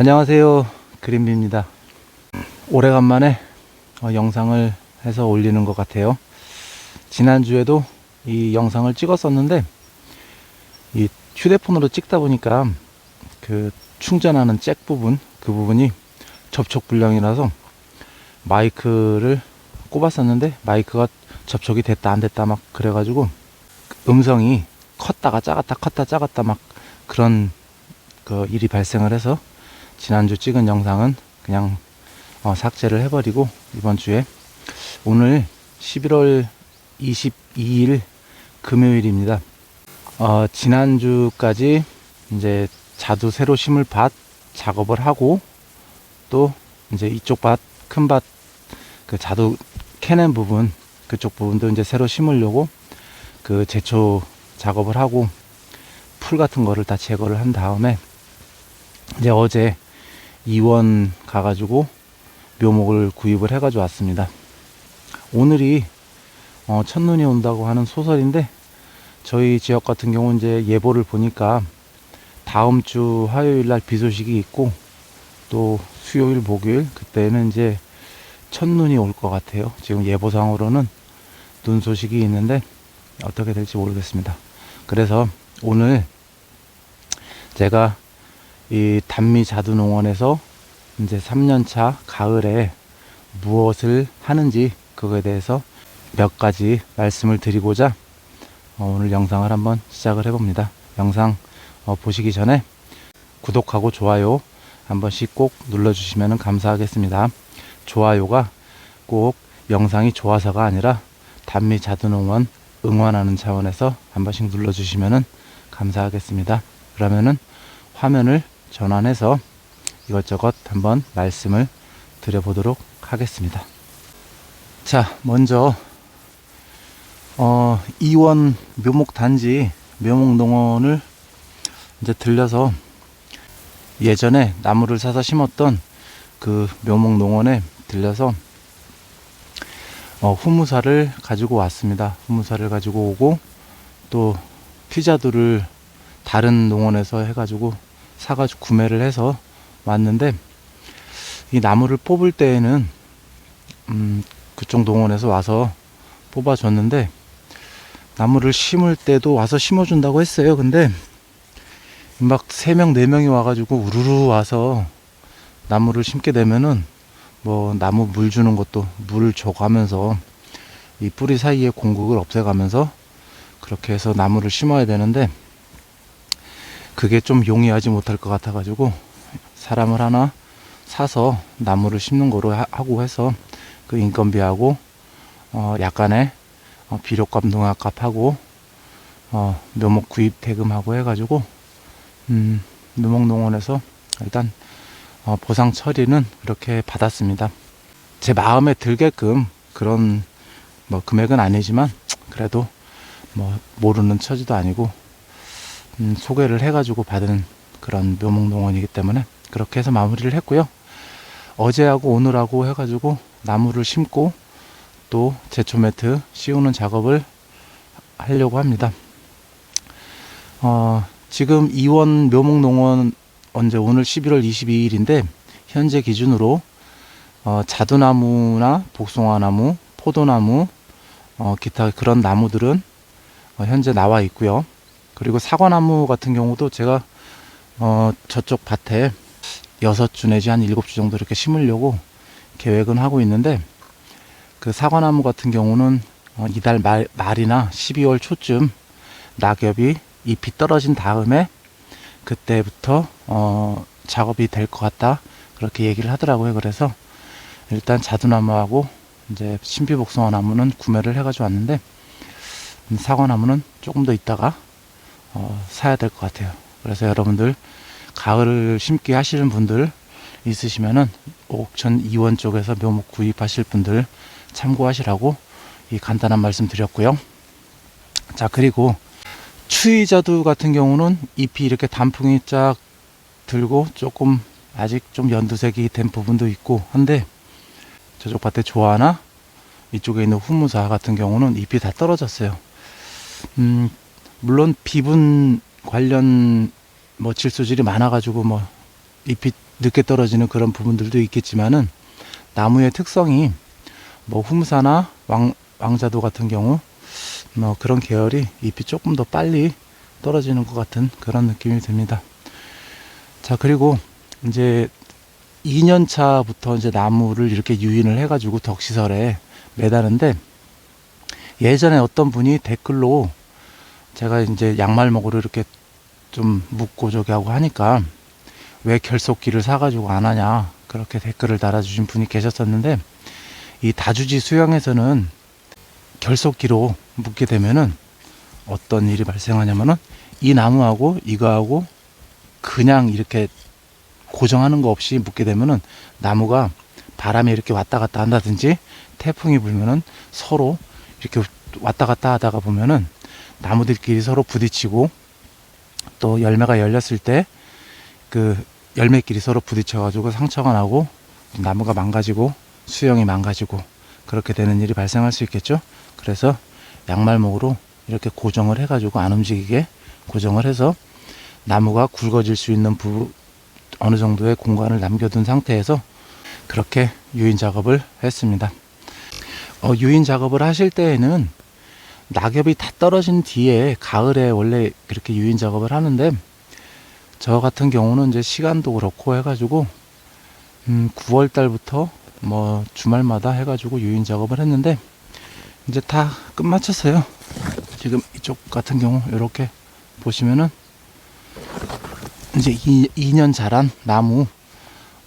안녕하세요. 그린비입니다. 오래간만에 어, 영상을 해서 올리는 것 같아요. 지난주에도 이 영상을 찍었었는데 이 휴대폰으로 찍다 보니까 그 충전하는 잭 부분 그 부분이 접촉 불량이라서 마이크를 꼽았었는데 마이크가 접촉이 됐다 안 됐다 막 그래가지고 음성이 컸다가 작았다 컸다 작았다 막 그런 그 일이 발생을 해서 지난주 찍은 영상은 그냥 어, 삭제를 해버리고 이번 주에 오늘 11월 22일 금요일입니다. 어, 지난주까지 이제 자두 새로 심을 밭 작업을 하고 또 이제 이쪽 밭 큰 밭 그 자두 캐낸 부분 그쪽 부분도 이제 새로 심으려고 그 제초 작업을 하고 풀 같은 거를 다 제거를 한 다음에 이제 어제 이원 가가지고 묘목을 구입을 해가지고 왔습니다. 오늘이 어, 첫눈이 온다고 하는 소설인데 저희 지역 같은 경우 이제 예보를 보니까 다음 주 화요일 날 비 소식이 있고 또 수요일 목요일 그때는 이제 첫눈이 올 것 같아요. 지금 예보상으로는 눈 소식이 있는데 어떻게 될지 모르겠습니다. 그래서 오늘 제가 이 단미 자두농원에서 이제 3년차 가을에 무엇을 하는지 그거에 대해서 몇 가지 말씀을 드리고자 어, 오늘 영상을 한번 시작을 해봅니다. 영상 어, 보시기 전에 구독하고 좋아요 한 번씩 꼭 눌러주시면 감사하겠습니다. 좋아요가 꼭 영상이 좋아서가 아니라 단미 자두농원 응원하는 차원에서 한 번씩 눌러주시면 감사하겠습니다. 그러면은 화면을 전환해서 이것저것 한번 말씀을 드려보도록 하겠습니다. 자, 먼저 어, 이원 묘목 단지 묘목 농원을 이제 들려서 예전에 나무를 사서 심었던 그 묘목 농원에 들려서 어, 후무사를 가지고 왔습니다. 후무사를 가지고 오고 또 피자두를 다른 농원에서 해가지고 사가지고 구매를 해서 왔는데 이 나무를 뽑을 때에는 음, 그쪽 농원에서 와서 뽑아줬는데 나무를 심을 때도 와서 심어준다고 했어요. 근데 막세명네 명이 와가지고 우르르 와서 나무를 심게 되면은 뭐 나무 물 주는 것도 물을 줘가면서 이 뿌리 사이에 공극을 없애가면서 그렇게 해서 나무를 심어야 되는데 그게 좀 용이하지 못할 것 같아가지고 사람을 하나 사서 나무를 심는 거로 하- 하고 해서 그 인건비하고 어 약간의 어 비료값 농약값하고 어 묘목 구입 대금하고 해가지고 음 묘목 농원에서 일단 어 보상 처리는 그렇게 받았습니다. 제 마음에 들게끔 그런 뭐 금액은 아니지만 그래도 뭐 모르는 처지도 아니고 음, 소개를 해가지고 받은 그런 묘목농원이기 때문에 그렇게 해서 마무리를 했고요. 어제하고 오늘하고 해가지고 나무를 심고 또 제초 매트 씌우는 작업을 하려고 합니다. 어, 지금 이원 묘목농원 언제 오늘 11월 22일인데 현재 기준으로 어, 자두나무나 복숭아나무, 포도나무, 어, 기타 그런 나무들은 어, 현재 나와 있고요. 그리고 사과나무 같은 경우도 제가 어, 저쪽 밭에 여섯 주 내지 한 일곱 주 정도 이렇게 심으려고 계획은 하고 있는데 그 사과나무 같은 경우는 어, 이달 말, 말이나 12월 초쯤 낙엽이 잎이 떨어진 다음에 그때부터 어, 작업이 될 것 같다 그렇게 얘기를 하더라고요. 그래서 일단 자두나무하고 이제 신비복숭아 나무는 구매를 해가지고 왔는데 음, 사과나무는 조금 더 있다가 어, 사야 될 것 같아요. 그래서 여러분들 가을을 심기 하시는 분들 있으시면은 옥천 이원 쪽에서 묘목 구입하실 분들 참고하시라고 이 간단한 말씀 드렸고요. 자 그리고 추위자두 같은 경우는 잎이 이렇게 단풍이 쫙 들고 조금 아직 좀 연두색이 된 부분도 있고 한데 저쪽 밭에 조화나 이쪽에 있는 후무사 같은 경우는 잎이 다 떨어졌어요. 음, 물론 비분 관련 뭐 질소질이 많아가지고 뭐 잎이 늦게 떨어지는 그런 부분들도 있겠지만은 나무의 특성이 뭐 hum사나 왕, 왕자도 같은 경우 뭐 그런 계열이 잎이 조금 더 빨리 떨어지는 것 같은 그런 느낌이 듭니다. 자 그리고 이제 2년 차부터 이제 나무를 이렇게 유인을 해가지고 덕시설에 매다는데 예전에 어떤 분이 댓글로 제가 이제 양말목으로 이렇게 좀 묶고 저기 하고 하니까 왜 결속기를 사가지고 안 하냐 그렇게 댓글을 달아주신 분이 계셨었는데 이 다주지 수영에서는 결속기로 묶게 되면은 어떤 일이 발생하냐면은 이 나무하고 이거하고 그냥 이렇게 고정하는 거 없이 묶게 되면은 나무가 바람에 이렇게 왔다 갔다 한다든지 태풍이 불면은 서로 이렇게 왔다 갔다 하다가 보면은 나무들끼리 서로 부딪히고 또 열매가 열렸을 때 그 열매끼리 서로 부딪혀가지고 상처가 나고 나무가 망가지고 수영이 망가지고 그렇게 되는 일이 발생할 수 있겠죠. 그래서 양말목으로 이렇게 고정을 해가지고 안 움직이게 고정을 해서 나무가 굵어질 수 있는 부 어느 정도의 공간을 남겨둔 상태에서 그렇게 유인 작업을 했습니다. 어, 유인 작업을 하실 때에는 낙엽이 다 떨어진 뒤에 가을에 원래 그렇게 유인 작업을 하는데 저 같은 경우는 이제 시간도 그렇고 해가지고 음, 9월 달부터 뭐 주말마다 해가지고 유인 작업을 했는데 이제 다 끝마쳤어요. 지금 이쪽 같은 경우 이렇게 보시면은 이제 2, 년 자란 나무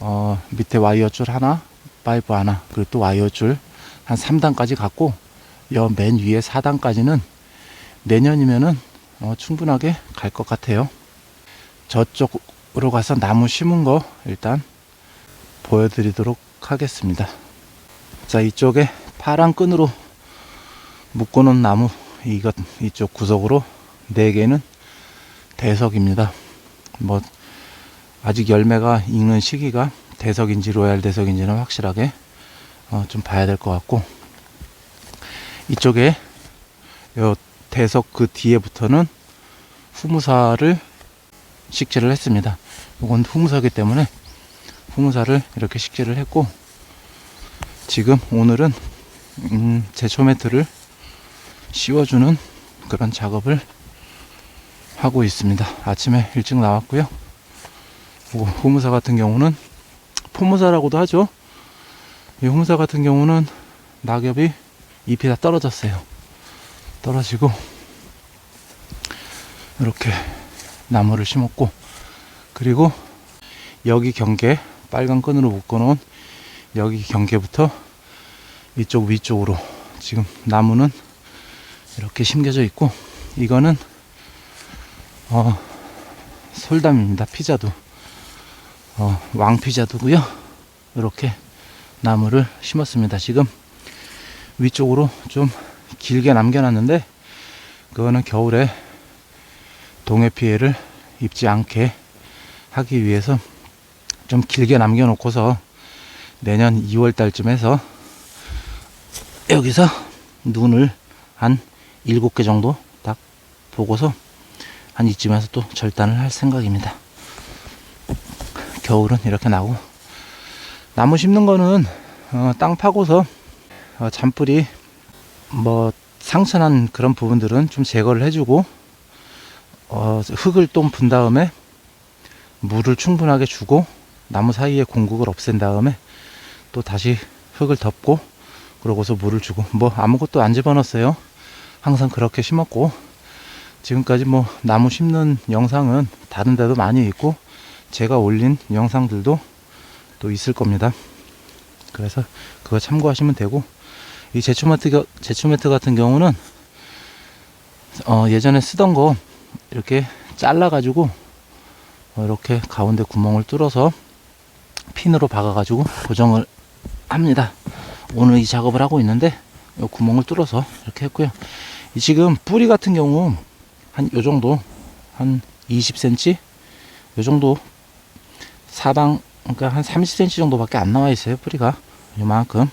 어, 밑에 와이어 줄 하나, 파이프 하나, 그리고 또 와이어 줄 한 3단까지 갖고 여 맨 위에 4단까지는 내년이면은 어, 충분하게 갈 것 같아요. 저쪽으로 가서 나무 심은 거 일단 보여드리도록 하겠습니다. 자, 이쪽에 파란 끈으로 묶어놓은 나무 이것 이쪽 구석으로 4개는 대석입니다. 뭐 아직 열매가 익는 시기가 대석인지 로얄 대석인지는 확실하게 어, 좀 봐야 될 것 같고 이쪽에 요 대석 그 뒤에부터는 후무사를 식재를 했습니다. 이건 후무사기 때문에 후무사를 이렇게 식재를 했고 지금 오늘은 음, 제초 매트를 씌워주는 그런 작업을 하고 있습니다. 아침에 일찍 나왔고요. 후무사 같은 경우는 포무사라고도 하죠. 이 후무사 같은 경우는 낙엽이 잎이 다 떨어졌어요. 떨어지고 이렇게 나무를 심었고 그리고 여기 경계 빨간 끈으로 묶어놓은 여기 경계부터 이쪽 위쪽으로 지금 나무는 이렇게 심겨져 있고 이거는 어, 솔담입니다. 피자도 어, 왕피자도고요. 이렇게 나무를 심었습니다. 지금 위쪽으로 좀 길게 남겨놨는데 그거는 겨울에 동해 피해를 입지 않게 하기 위해서 좀 길게 남겨놓고서 내년 2월 달쯤에서 여기서 눈을 한 7개 정도 딱 보고서 한 이쯤에서 또 절단을 할 생각입니다. 겨울은 이렇게 나고 나무 심는 거는 어, 땅 파고서 어, 잔뿌리 뭐 상처난 그런 부분들은 좀 제거를 해주고 어, 흙을 좀분 다음에 물을 충분하게 주고 나무 사이에 공국을 없앤 다음에 또 다시 흙을 덮고 그러고서 물을 주고 뭐 아무것도 안 집어넣었어요. 항상 그렇게 심었고 지금까지 뭐 나무 심는 영상은 다른 데도 많이 있고 제가 올린 영상들도 또 있을 겁니다. 그래서 그거 참고하시면 되고 이 제초매트 제초매트 같은 경우는 어, 예전에 쓰던 거 이렇게 잘라 가지고 어, 이렇게 가운데 구멍을 뚫어서 핀으로 박아 가지고 고정을 합니다. 오늘 이 작업을 하고 있는데 이 구멍을 뚫어서 이렇게 했고요. 이 지금 뿌리 같은 경우 한 요 정도 한 20cm 요 정도 사방 그러니까 한 30cm 정도밖에 안 나와 있어요 뿌리가. 요만큼.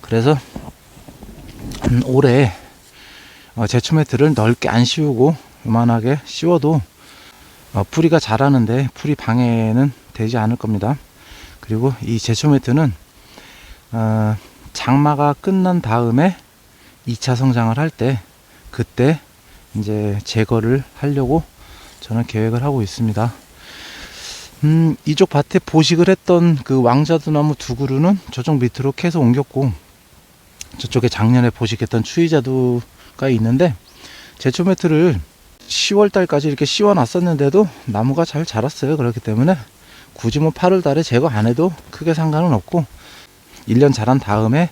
그래서 음, 올해 어, 제초 매트를 넓게 안 씌우고 요만하게 씌워도 어, 풀이가 자라는데 풀이 방해는 되지 않을 겁니다. 그리고 이 제초 매트는 어, 장마가 끝난 다음에 2차 성장을 할 때 그때 이제 제거를 하려고 저는 계획을 하고 있습니다. 음, 이쪽 밭에 보식을 했던 그 왕자두나무 두 그루는 저쪽 밑으로 캐서 옮겼고 저쪽에 작년에 보식했던 추위자두가 있는데 제초 매트를 10월 달까지 이렇게 씌워 놨었는데도 나무가 잘 자랐어요. 그렇기 때문에 굳이 뭐 8월 달에 제거 안 해도 크게 상관은 없고 1년 자란 다음에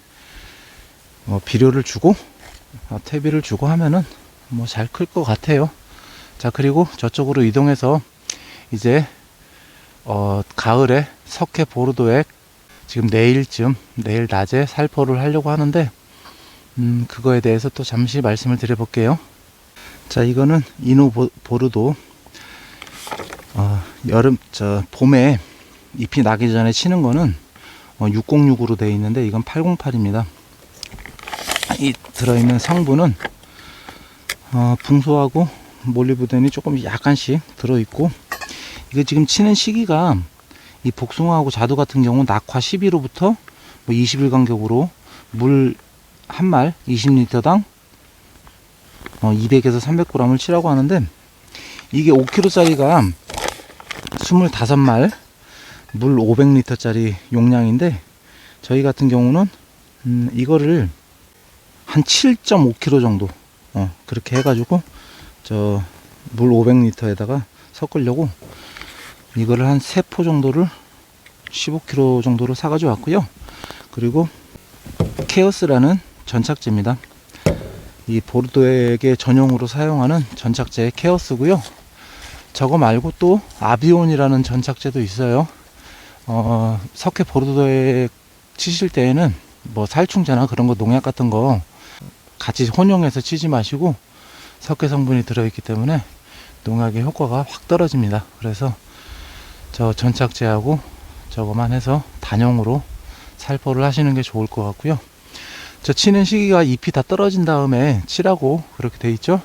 뭐 비료를 주고 어, 퇴비를 주고 하면은 뭐 잘 클 것 같아요. 자 그리고 저쪽으로 이동해서 이제 어, 가을에 석회 보르도액 지금 내일쯤 내일 낮에 살포를 하려고 하는데 음, 그거에 대해서 또 잠시 말씀을 드려볼게요. 자 이거는 이노 보- 보르도 어, 여름 저 봄에 잎이 나기 전에 치는 거는 어, 606으로 되어 있는데 이건 808입니다. 이 들어있는 성분은 어, 붕소하고 몰리브덴이 조금 약간씩 들어있고 이게 지금 치는 시기가 이 복숭아하고 자두 같은 경우 낙화 12로부터 뭐 20일 간격으로 물 한 말 20리터당 어, 200에서 300g을 치라고 하는데 이게 5kg짜리가 25말 물 500리터짜리 용량인데 저희 같은 경우는 음, 이거를 한 7.5kg 정도 어, 그렇게 해가지고 저 물 500리터에다가 섞으려고 이거를 한 3포 정도를 15kg 정도로 사가지고 왔고요. 그리고 케어스라는 전착제입니다. 이 보르도에게 전용으로 사용하는 전착제 케어스고요. 저거 말고 또 아비온이라는 전착제도 있어요. 어, 석회 보르도에 치실 때에는 뭐 살충제나 그런 거 농약 같은 거 같이 혼용해서 치지 마시고 석회 성분이 들어있기 때문에 농약의 효과가 확 떨어집니다. 그래서 저 전착제하고 저거만 해서 단용으로 살포를 하시는 게 좋을 것 같고요. 저 치는 시기가 잎이 다 떨어진 다음에 치라고 그렇게 돼 있죠.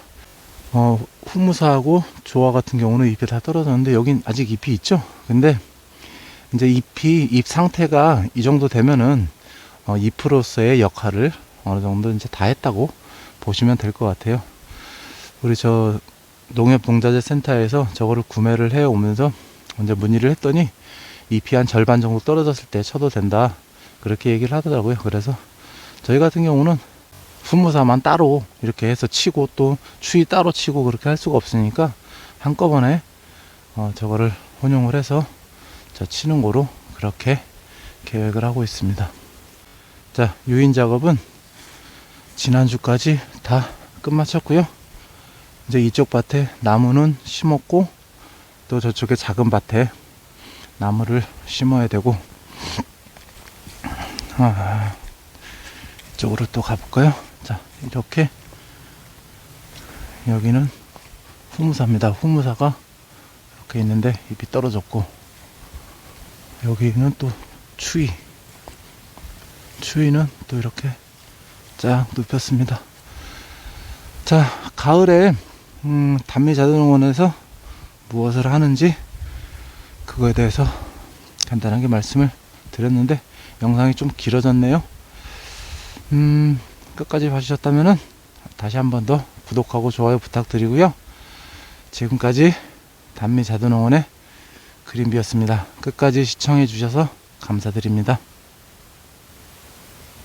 어, 후무사하고 조화 같은 경우는 잎이 다 떨어졌는데 여긴 아직 잎이 있죠. 근데 이제 잎이 잎 상태가 이 정도 되면은 어, 잎으로서의 역할을 어느 정도 이제 다 했다고 보시면 될 것 같아요. 우리 저 농협 농자재 센터에서 저거를 구매를 해 오면서 이제 문의를 했더니 잎이 한 절반 정도 떨어졌을 때 쳐도 된다. 그렇게 얘기를 하더라고요. 그래서 저희 같은 경우는 후무사만 따로 이렇게 해서 치고 또 추위 따로 치고 그렇게 할 수가 없으니까 한꺼번에 어, 저거를 혼용을 해서 저 치는 거로 그렇게 계획을 하고 있습니다. 자, 유인 작업은 지난주까지 다 끝마쳤고요. 이제 이쪽 밭에 나무는 심었고 또 저쪽에 작은 밭에 나무를 심어야 되고 아, 이쪽으로 또 가볼까요? 자, 이렇게 여기는 후무사입니다. 후무사가 이렇게 있는데 잎이 떨어졌고 여기는 또 추위 추위는 또 이렇게 쫙 눕혔습니다. 자, 가을에 음, 단미자동원에서 무엇을 하는지 그거에 대해서 간단하게 말씀을 드렸는데 영상이 좀 길어졌네요. 음, 끝까지 봐주셨다면 다시 한 번 더 구독하고 좋아요 부탁드리고요. 지금까지 단미 자두농원의 그린비였습니다. 끝까지 시청해 주셔서 감사드립니다.